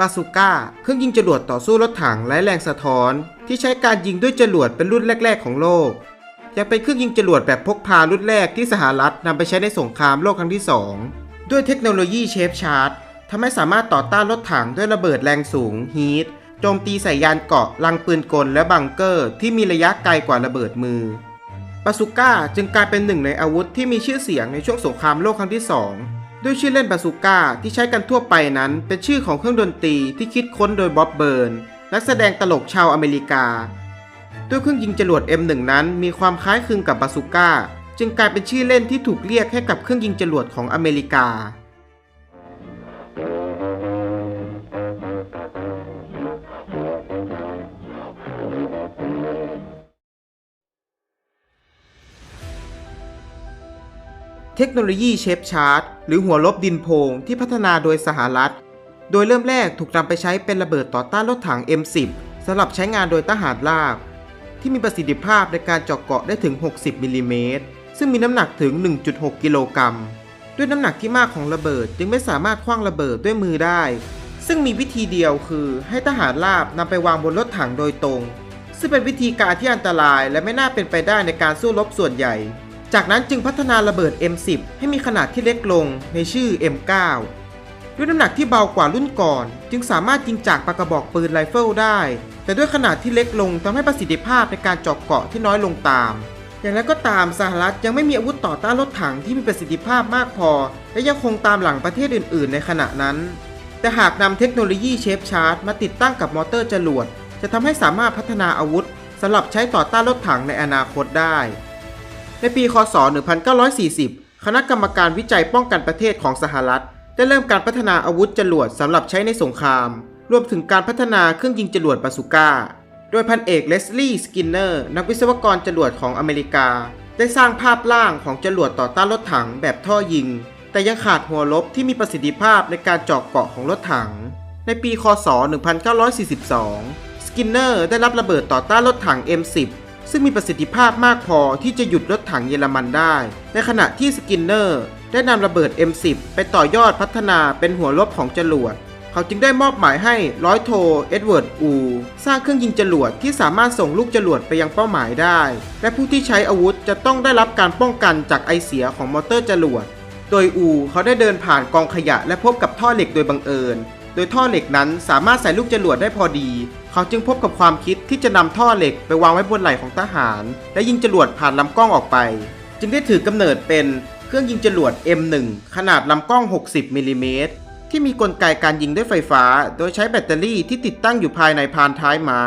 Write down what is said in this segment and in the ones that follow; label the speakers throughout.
Speaker 1: บาซูก้าเครื่องยิงจรวดต่อสู้รถถังไร้แรงสะท้อน ที่ใช้การยิงด้วยจรวดเป็นรุ่นแรก ๆ ของโลก ยังเป็นเครื่องยิงจรวดแบบพกพารุ่นแรกที่สหรัฐนำไปใช้ในสงครามโลกครั้งที่ 2 ด้วยเทคโนโลยีเชฟชาร์ตทำให้สามารถต่อต้านรถถังด้วยระเบิดแรงสูงฮีทโจมตีใส่ยานเกาะลังปืนกลและบังเกอร์ที่มีระยะไกลกว่าระเบิดมือบาซูก้าจึงกลายเป็นหนึ่งในอาวุธที่มีชื่อเสียงในช่วงสงครามโลกครั้งที่ 2 ด้วยชื่อเล่นบาซูก้าที่ใช้กันทั่วไปนั้นเป็นชื่อของเครื่องดนตรีที่คิดค้นโดยบ๊อบเบิร์นนักแสดงตลกชาวอเมริกา ด้วยเครื่องยิงจรวด M1 นั้นมีความคล้ายคลึงกับบาซูก้า จึงกลายเป็นชื่อเล่นที่ถูกเรียกให้กับเครื่องยิงจรวดของอเมริกา เทคโนโลยีเชฟชาร์ต หรือหัวลบดินโพงที่พัฒนาโดยสหรัฐ โดยเริ่มแรกถูกนำไปใช้เป็นระเบิดต่อต้านรถถัง M10 สำหรับใช้งานโดยทหารราบ ที่มีประสิทธิภาพในการเจาะเกาะได้ถึง 60มิลลิเมตรซึ่งมีน้ำหนักถึง 1.6 กิโลกรัม ด้วยน้ำหนักที่มากของระเบิดจึงไม่สามารถคว้างระเบิดด้วยมือได้ ซึ่งมีวิธีเดียวคือให้ทหารราบนำไปวางบนรถถังโดยตรง ซึ่งเป็นวิธีการที่อันตรายและไม่น่าเป็นไปได้ในการสู้รบส่วนใหญ่ จากนั้นจึงพัฒนาระเบิด M10 ให้มีขนาดที่เล็กลงในชื่อ M9 ด้วยน้ำหนักที่เบากว่ารุ่นก่อน จึงสามารถยิงจากปากกระบอกปืนไรเฟิลได้ แต่ด้วยขนาดที่เล็กลงทำให้ประสิทธิภาพในการเจาะเกาะที่น้อยลงตาม อย่างไรก็ตามสหรัฐยังไม่มีอาวุธต่อต้านรถถังที่มีประสิทธิภาพมากพอ และยังคงตามหลังประเทศอื่น ๆ ในขณะนั้น แต่หากนำเทคโนโลยีเชฟชาร์ตมาติดตั้งกับมอเตอร์จรวดจะทำให้สามารถพัฒนาอาวุธสำหรับใช้ต่อต้านรถถังในอนาคตได้ ในปี คศ 1940 คณะกรรมการวิจัยป้องกันประเทศของสหรัฐ ได้เริ่มการพัฒนาอาวุธจรวดสำหรับใช้ในสงคราม รวมถึงการพัฒนาเครื่องยิงจรวดบาซูก้า โดยพันเอกเลสลีย์สกินเนอร์นักวิศวกรจรวดของอเมริกา ได้สร้างภาพล่างของจรวดต่อต้านรถถังแบบท่อยิง แต่ยังขาดหัวลบที่มีประสิทธิภาพในการเจาะเกาะของรถถัง ในปี คศ 1942 สกินเนอร์ได้รับระเบิดต่อต้านรถถัง M10 ซึ่งมีประสิทธิภาพมากพอที่จะหยุดรถถังเยอรมันได้ ในขณะที่สกินเนอร์ได้นำระเบิด M10 ไปต่อยอดพัฒนาเป็นหัวลบของจรวด เขาจึงได้มอบหมายให้ร้อยโทเอ็ดเวิร์ดอู สร้างเครื่องยิงจรวดที่สามารถส่งลูกจรวดไปยังเป้าหมายได้ และผู้ที่ใช้อาวุธจะต้องได้รับการป้องกันจากไอเสียของมอเตอร์จรวด โดยอูเขาได้เดินผ่านกองขยะและพบกับท่อเหล็กโดยบังเอิญ โดยท่อเหล็กนั้นสามารถใส่ลูกจรวดได้พอดี เขาจึงพบกับความคิดที่จะนำท่อเหล็กไปวางไว้บนไหล่ของทหาร และยิงจรวดผ่านลำกล้องออกไป จึงได้ถือกำเนิดเป็นเครื่องยิงจรวด M1 ขนาดลำกล้อง 60มิลลิเมตรที่มีกลไกการยิงด้วยไฟฟ้า โดยใช้แบตเตอรี่ที่ติดตั้งอยู่ภายในพานท้ายไม้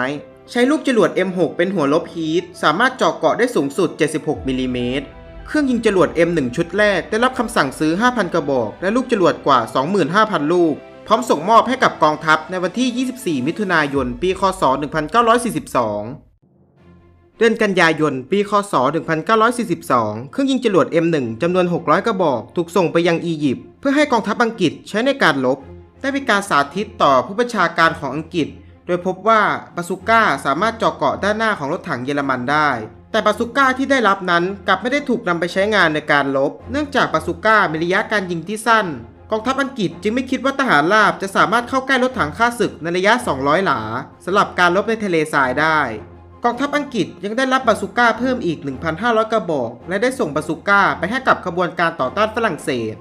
Speaker 1: ใช้ลูกจรวด M6 เป็นหัวลบฮีท สามารถเจาะเกาะได้สูงสุด 76มิลลิเมตร เครื่องยิงจรวด M1 ชุดแรกได้รับคำสั่งซื้อ 5,000 กระบอก และลูกจรวดกว่า 25,000 ลูก พร้อมส่งมอบให้กับกองทัพในวันที่ 24 มิถุนายน ปี คศ 1942 เดือนกันยายน ปี คศ 1942 เครื่องยิงจรวด M1 จำนวน 600 กระบอก ถูกส่งไปยังอียิปต์เพื่อให้กองทัพอังกฤษใช้ในการลบได้มีการสาธิตต่อผู้บัญชาการของอังกฤษ โดยพบว่าบาซูก้าสามารถเจาะเกาะด้านหน้าของรถถังเยอรมันได้แต่บาซูก้าที่ได้รับนั้นกลับไม่ได้ถูกนำไปใช้งานในการลบ เนื่องจากบาซูก้ามีระยะการยิงที่สั้น กองทัพอังกฤษจึงไม่คิดว่าทหารราบจะสามารถเข้าใกล้รถถังฆ่าศึกในระยะ 200 หลาสำหรับการลบในทะเลทรายได้ กองทัพอังกฤษยังได้รับบาซูก้าเพิ่มอีก 1,500 กระบอก และได้ส่งบาซูก้าไปให้กับขบวนการต่อต้านฝรั่งเศส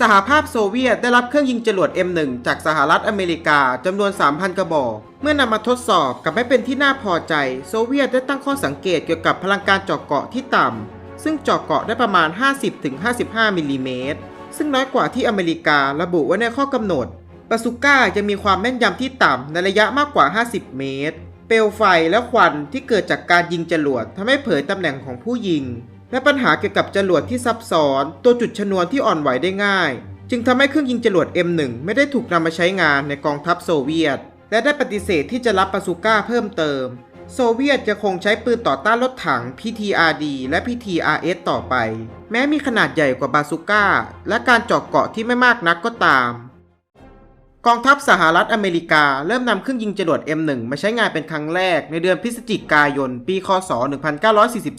Speaker 1: สหภาพโซเวียตได้รับเครื่องยิงจรวด M1 จากสหรัฐอเมริกาจำนวน 3,000 กระบอก เมื่อนำมาทดสอบกับไม่เป็นที่น่าพอใจ โซเวียตได้ตั้งข้อสังเกตเกี่ยวกับพลังการเจาะเกาะที่ต่ำซึ่งเจาะเกาะได้ประมาณ 50-55มิลลิเมตร ซึ่งน้อยกว่าที่อเมริการะบุไว้ในข้อกำหนดบาซูก้าจะมีความแม่นยำที่ต่ำในระยะมากกว่า 50 เมตร เปลวไฟและควันที่เกิดจากการยิงจรวดทำให้เผยตำแหน่งของผู้ยิง และปัญหาเกี่ยวกับจรวดที่ซับซ้อน ตัวจุดชนวนที่อ่อนไหวได้ง่าย จึงทำให้เครื่องยิงจรวด M1 ไม่ได้ถูกนำมาใช้งานในกองทัพโซเวียต และได้ปฏิเสธที่จะรับบาซูก้าเพิ่มเติม โซเวียตจะคงใช้ปืนต่อต้านรถถัง PTRD และ PTRS ต่อไป แม้มีขนาดใหญ่กว่าบาซูก้า และการเจาะเกาะที่ไม่มากนักก็ตาม กองทัพสหรัฐอเมริกาเริ่มนำเครื่องยิงจรวด M1 มาใช้งานเป็นครั้งแรกในเดือนพฤศจิกายน ปี คศ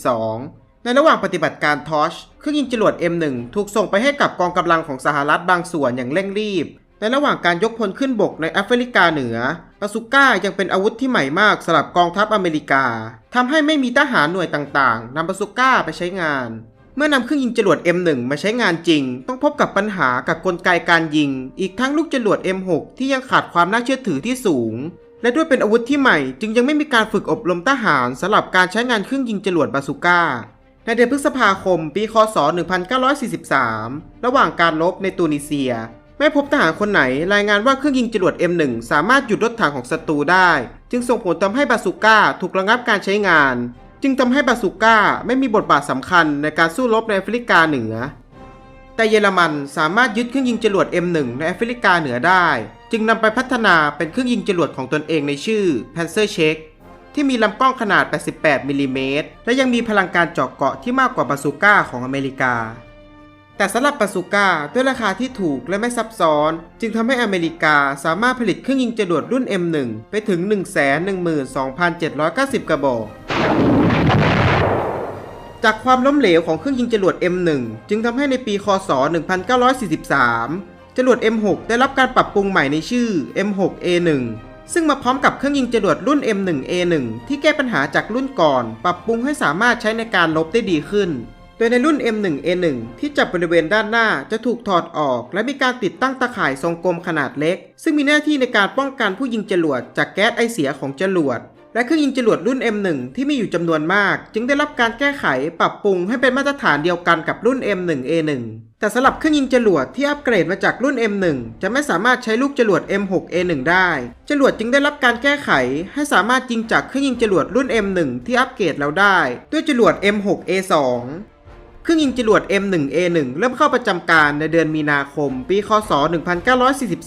Speaker 1: 1942 ในระหว่างปฏิบัติการทอชเครื่องยิงจรวด M1 ถูกส่งไปให้กับกองกำลังของสหรัฐบางส่วนอย่างเร่งรีบ ในระหว่างการยกพลขึ้นบกในแอฟริกาเหนือ บาซูก้ายังเป็นอาวุธที่ใหม่มากสำหรับกองทัพอเมริกาทำให้ไม่มีทหารหน่วยต่างๆนำบาซูก้าไปใช้งาน เมื่อนำเครื่องยิงจรวด M1 มาใช้งานจริง ต้องพบกับปัญหากับกลไกการยิง อีกทั้งลูกจรวด M6 ที่ยังขาดความน่าเชื่อถือที่สูง และด้วยเป็นอาวุธที่ใหม่จึงยังไม่มีการฝึกอบรมทหารสำหรับการใช้งานเครื่องยิงจรวดบาซูก้าในเดือนพฤษภาคม ปี คศ 1943 ระหว่างการรบในตูนิเซีย ไม่พบทหารคนไหนรายงานว่าเครื่องยิงจรวด M1 สามารถหยุดรถถังของศัตรูได้ จึงส่งผลทำให้บาซูก้าถูกระงับการใช้งาน จึงทำให้บาซูก้าไม่มีบทบาทสำคัญในการสู้รบในแอฟริกาเหนือ แต่เยอรมันสามารถยึดเครื่องยิงจรวด M1 ในแอฟริกาเหนือได้ จึงนำไปพัฒนาเป็นเครื่องยิงจรวดของตนเองในชื่อ Panzer Check ที่มีลำกล้องขนาด 88มิลลิเมตรและยังมีพลังการเจาะเกาะที่มากกว่าบาซูก้าของอเมริกา แต่สำหรับบาซูก้าด้วยราคาที่ถูกและไม่ซับซ้อน จึงทำให้อเมริกาสามารถผลิตเครื่องยิงจรวดรุ่น M1 ไปถึง 112,790 กระบอก จากความล้มเหลวของเครื่องยิงจรวด M1 จึงทำให้ในปีคศ 1943 จรวด M6 ได้รับการปรับปรุงใหม่ในชื่อ M6A1 ซึ่งมาพร้อมกับเครื่องยิงจรวดรุ่น M1A1 ที่แก้ปัญหาจากรุ่นก่อน ปรับปรุงให้สามารถใช้ในการลบได้ดีขึ้น โดยในรุ่น M1A1 ที่จับบริเวณด้านหน้าจะถูกถอดออก และมีการติดตั้งตะข่ายทรงกลมขนาดเล็ก ซึ่งมีหน้าที่ในการป้องกันผู้ยิงจรวดจากแก๊สไอเสียของจรวด และเครื่องยิงจรวดรุ่น M1 ที่มีอยู่จำนวนมาก จึงได้รับการแก้ไขปรับปรุงให้เป็นมาตรฐานเดียวกันกับรุ่น M1A1 แต่สำหรับเครื่องยิงจรวดที่อัปเกรดมาจากรุ่น M1 จะไม่สามารถใช้ลูกจรวด M6A1 ได้ จรวดจึงได้รับการแก้ไข ให้สามารถยิงจากเครื่องยิงจรวดรุ่น M1 ที่อัปเกรดแล้วได้ ด้วยจรวด M6A2 เครื่องยิงจรวด M1A1 เริ่มเข้าประจำการในเดือนมีนาคม ปี คศ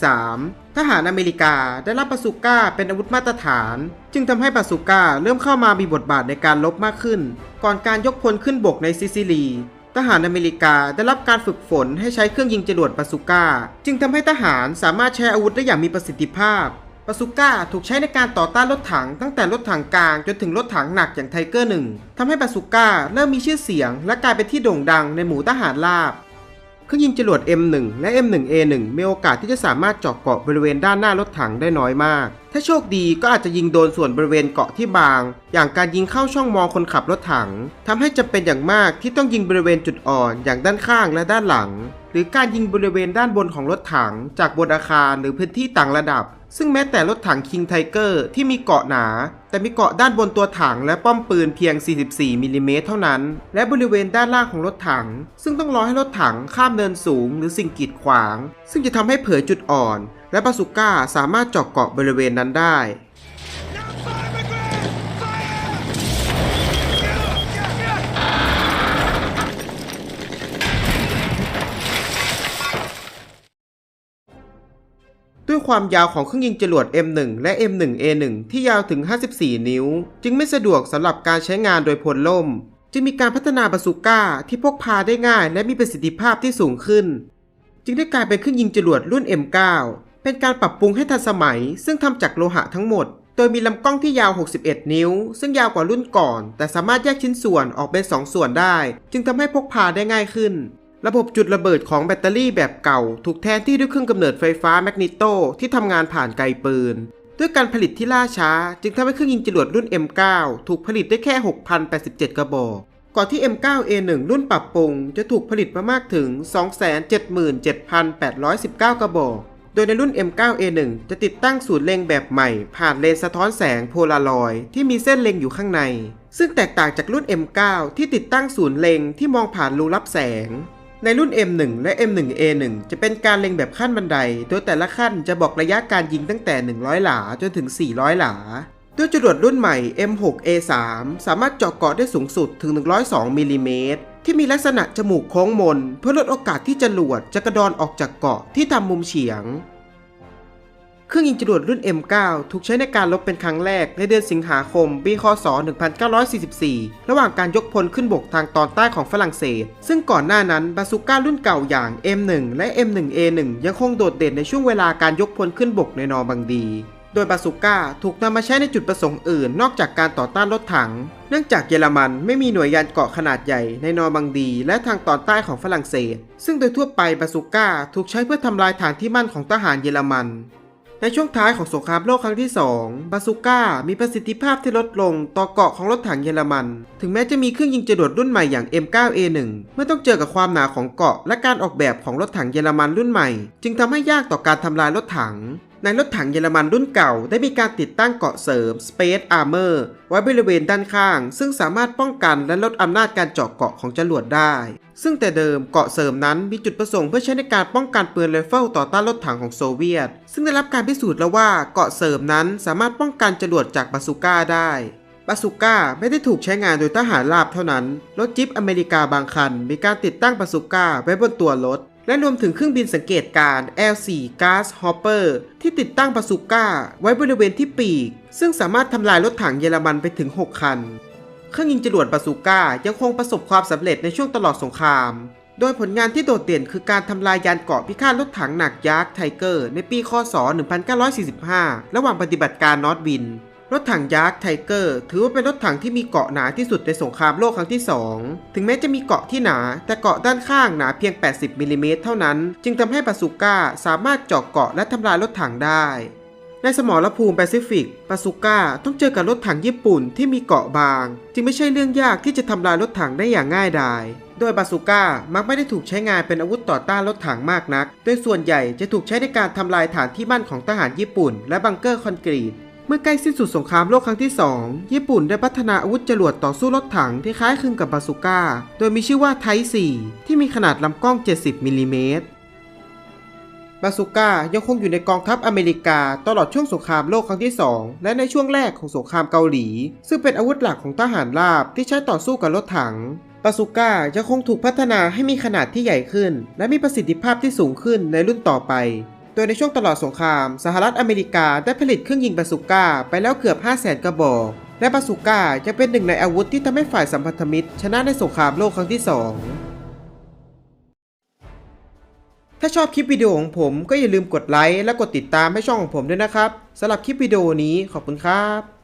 Speaker 1: 1943 ทหารอเมริกาได้รับบาซูก้าเป็นอาวุธมาตรฐาน จึงทำให้บาซูก้าเริ่มเข้ามามีบทบาทในการลบมากขึ้น ก่อนการยกพลขึ้นบกในซิซิลี ทหารอเมริกาได้รับการฝึกฝนให้ใช้เครื่องยิงจรวดบาซูก้า จึงทำให้ทหารสามารถใช้อาวุธได้อย่างมีประสิทธิภาพ บาซูก้าถูกใช้ในการต่อต้านรถถังตั้งแต่รถถังกลางจนถึงรถถังหนักอย่างไทเกอร์หนึ่งทำให้บาซูก้าเริ่มมีชื่อเสียง และกลายเป็นที่โด่งดังในหมู่ทหารราบเครื่องยิงจรวด M1 และ M1A1 มีโอกาสที่จะสามารถเจาะเกาะบริเวณด้านหน้ารถถังได้น้อยมาก ถ้าโชคดีก็อาจจะยิงโดนส่วนบริเวณเกาะที่บาง อย่างการยิงเข้าช่องมองคนขับรถถังทำให้จำเป็นอย่างมากที่ต้องยิงบริเวณจุดอ่อนอย่างด้านข้างและด้านหลัง หรือการยิงบริเวณด้านบนของรถถัง จากบนอาคารหรือพื้นที่ต่างระดับ ซึ่งแม้แต่รถถังคิงไทเกอร์ที่มีเกาะหนา แต่มีเกาะด้านบนตัวถังและป้อมปืนเพียง 44มิลลิเมตรเท่านั้น และบริเวณด้านล่างของรถถัง ซึ่งต้องรอให้รถถังข้ามเนินสูงหรือสิ่งกีดขวาง ซึ่งจะทำให้เผยจุดอ่อน และบาสุก้าสามารถเจาะเกาะบริเวณนั้นได้ ด้วย ความยาวของเครื่องยิงจรวด M1 และ M1A1 ที่ยาวถึง 54 นิ้ว จึงไม่สะดวกสำหรับการใช้งานโดยพลล่ม จึงมีการพัฒนาบาซูก้าที่พกพาได้ง่ายและมีประสิทธิภาพที่สูงขึ้น จึงได้กลายเป็นเครื่องยิงจรวดรุ่น M9 เป็นการปรับปรุงให้ทันสมัย ซึ่งทำจากโลหะทั้งหมด โดยมีลำกล้องที่ยาว 61 นิ้ว ซึ่งยาวกว่ารุ่นก่อน แต่สามารถแยกชิ้นส่วนออกเป็น 2 ส่วนได้ จึงทำให้พกพาได้ง่ายขึ้น ระบบจุดระเบิดของแบตเตอรี่แบบเก่า ถูกแทนที่ด้วยเครื่องกำเนิดไฟฟ้าแมกนิโตที่ทำงานผ่านไกลปืน ด้วยการผลิตที่ล่าช้า จึงทำให้เครื่องยิงจรวดรุ่น M9 ถูกผลิตได้แค่ 6,087 กระบอก ก่อนที่ M9A1 รุ่นปรับปรุง จะถูกผลิตมามากถึง 277,819 กระบอก โดยในรุ่น M9A1 จะติดตั้งศูนย์เล็งแบบใหม่ ผ่านเลนส์สะท้อนแสงโพลารอยที่มีเส้นเล็งอยู่ข้างใน ซึ่งแตกต่างจากรุ่น M9 ที่ติดตั้งศูนย์เล็งที่มองผ่านรูรับแสง ในรุ่น M1 และ M1A1 จะเป็นการเล็งแบบขั้นบันได โดยแต่ละขั้นจะบอกระยะการยิงตั้งแต่ 100 หลาจนถึง 400 หลา ด้วยจรวดรุ่นใหม่ M6A3 สามารถเจาะเกาะได้สูงสุดถึง 102มิลลิเมตรที่มีลักษณะจมูกโค้งมน เพื่อลดโอกาสที่จรวดจะกระดอนออกจากเกาะที่ทำมุมเฉียง เครื่องยิงจรวดรุ่น M9 ถูกใช้ในการลบเป็นครั้งแรกในเดือนสิงหาคม ปี คศ 1944 ระหว่างการยกพลขึ้นบกทางตอนใต้ของฝรั่งเศส ซึ่งก่อนหน้านั้นบาซูก้ารุ่นเก่าอย่าง M1 และ M1A1 ยังคงโดดเด่นในช่วงเวลาการยกพลขึ้นบกในนอร์บังดีโดยบาซูก้าถูกนำมาใช้ในจุดประสงค์อื่น นอกจากการต่อต้านรถถัง เนื่องจากเยอรมันไม่มีหน่วยยานเกราะขนาดใหญ่ในนอร์มังดี และทางตอนใต้ของฝรั่งเศส ซึ่งโดยทั่วไปบาซูก้าถูกใช้เพื่อทำลายฐานที่มั่นของทหารเยอรมัน ในช่วงท้ายของสงครามโลกครั้งที่ 2 บาซูก้ามีประสิทธิภาพที่ลดลงต่อเกาะของรถถังเยอรมัน ถึงแม้จะมีเครื่องยิงจรวดรุ่นใหม่อย่าง M9A1 เมื่อต้องเจอกับความหนาของเกาะและการออกแบบของรถถังเยอรมันรุ่นใหม่ จึงทำให้ยากต่อการทำลายรถถัง ในรถถังเยอรมันรุ่นเก่า ได้มีการติดตั้งเกาะเสริม Space Armor ไว้บริเวณด้านข้าง ซึ่งสามารถป้องกันและลดอำนาจการเจาะเกาะของจรวดได้ ซึ่งแต่เดิมเกาะเสริมนั้นมีจุดประสงค์เพื่อใช้ในการป้องกันปืนไรเฟิลต่อต้านรถถังของโซเวียต ซึ่งได้รับการพิสูจน์แล้วว่าเกาะเสริมนั้นสามารถป้องกันจรวดจากบาซูก้าได้บาซูก้าไม่ได้ถูกใช้งานโดยทหารราบเท่านั้น รถจิปอเมริกาบางคัน มีการติดตั้งบาซูก้าไว้บนตัวรถ และรวมถึงเครื่องบินสังเกตการณ์ L4 Gas Hopper ที่ติดตั้งบาซูก้าไว้บริเวณที่ปีก ซึ่งสามารถทำลายรถถังเยอรมันไปถึง 6 คัน เครื่องยิงจรวดบาซูก้ายังคงประสบความสำเร็จในช่วงตลอดสงคราม โดยผลงานที่โดดเด่นคือการทำลายยานเกาะพิฆาตรถถังหนักยักษ์ไทเกอร์ในปีคศ 1945 ระหว่างปฏิบัติการนอตวิน รถถังยักษ์ไทเกอร์ถือว่าเป็นรถถังที่มีเกาะหนาที่สุดในสงครามโลกครั้งที่ 2 ถึงแม้จะมีเกาะที่หนา แต่เกาะด้านข้างหนาเพียง 80มิลลิเมตรเท่านั้น จึงทำให้บาซูก้าสามารถเจาะเกาะและทำลายรถถังได้ ในสมรภูมิแปซิฟิกบาซูก้าต้องเจอกับรถถังญี่ปุ่นที่มีเกาะบาง จึงไม่ใช่เรื่องยากที่จะทำลายรถถังได้อย่างง่ายดาย โดยบาซูก้ามักไม่ได้ถูกใช้งานเป็นอาวุธต่อต้านรถถังมากนัก โดยส่วนใหญ่จะถูกใช้ในการทำลายฐานที่มั่นของทหารญี่ปุ่น และบังเกอร์คอนกรีตเมื่อใกล้สิ้นสุดสงครามโลกครั้งที่ 2 ญี่ปุ่นได้พัฒนาอาวุธจรวดต่อสู้รถถังที่คล้ายคลึงกับบาซูก้า โดยมีชื่อว่าไท4ที่มีขนาดลำกล้อง 70มิลลิเมตร บาซูก้ายังคงอยู่ในกองทัพอเมริกา ตลอดช่วงสงครามโลกครั้งที่ 2 และในช่วงแรกของสงครามเกาหลี ซึ่งเป็นอาวุธหลักของทหารราบที่ใช้ต่อสู้กับรถถังบาซูก้ายังคงถูกพัฒนาให้มีขนาดที่ใหญ่ขึ้น และมีประสิทธิภาพที่สูงขึ้นในรุ่นต่อไป โดยในช่วงตลอดสงคราม สหรัฐอเมริกาได้ผลิตเครื่องยิงบาซูก้าไปแล้วเกือบ 5 0 0 0 0 0 กระบอก และบาซูก้าจะเป็นหนึ่งในอาวุธที่ทำให้ฝ่ายสัมพันธมิตร ชนะในสงครามโลกครั้งที่ 2 ถ้าชอบคลิปวิดีโอของผมก็อย่าลืมกดไลค์และกดติดตามให้ช่องของผมด้วยนะครับสำหรับคลิปวิดีโอนี้ขอบคุณครับ